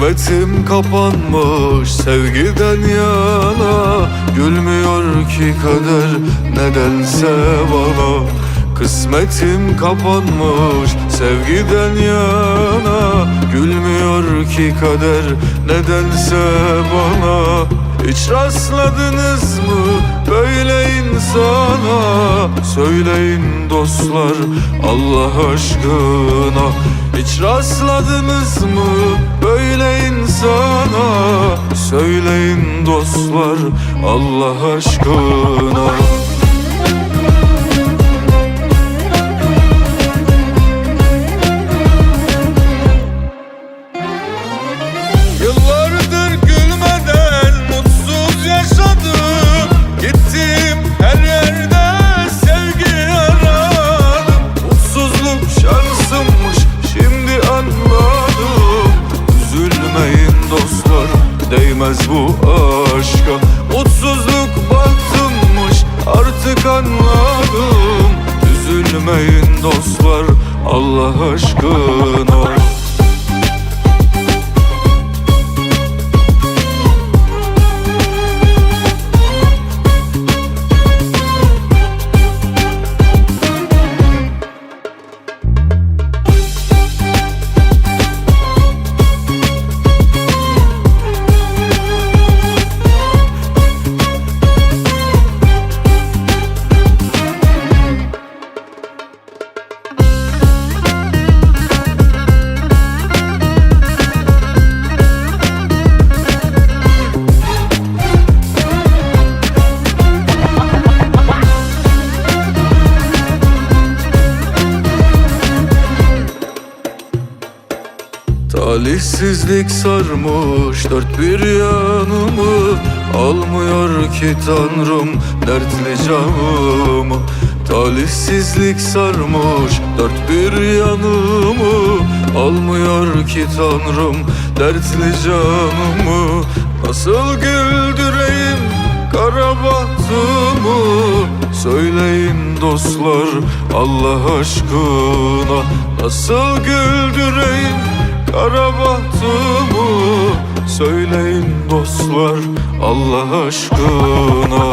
Kısmetim kapanmış sevgiden yana. Gülmüyor ki kader nedense bana. Kısmetim kapanmış sevgiden yana. Gülmüyor ki kader nedense bana. Hiç rastladınız mı böyle insana? Söyleyin dostlar Allah aşkına. Hiç rastladınız mı Söyleyin dostlar Allah aşkına. Dostlar değmez bu aşka. Mutsuzluk bahtımmış artık anladım. Üzülmeyin dostlar Allah aşkına Talihsizlik sarmış dört bir yanımı Almıyor ki tanrım dertli canımı. Talihsizlik sarmış dört bir yanımı Almıyor ki tanrım dertli canımı. Nasıl güldüreyim kara bahtımı? Söyleyin dostlar Allah aşkına Nasıl güldüreyim kara bahtımı Söyleyin dostlar Allah aşkına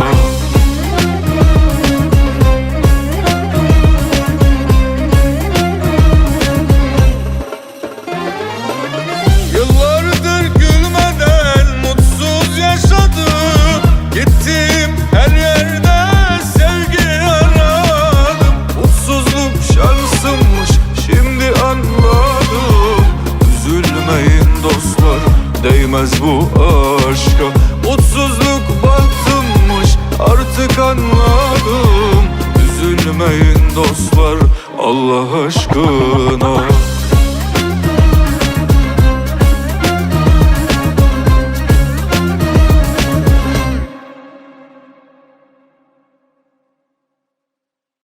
değmez bu aşka. Mutsuzluk bahtımmış artık anladım. Üzülmeyin dostlar Allah aşkına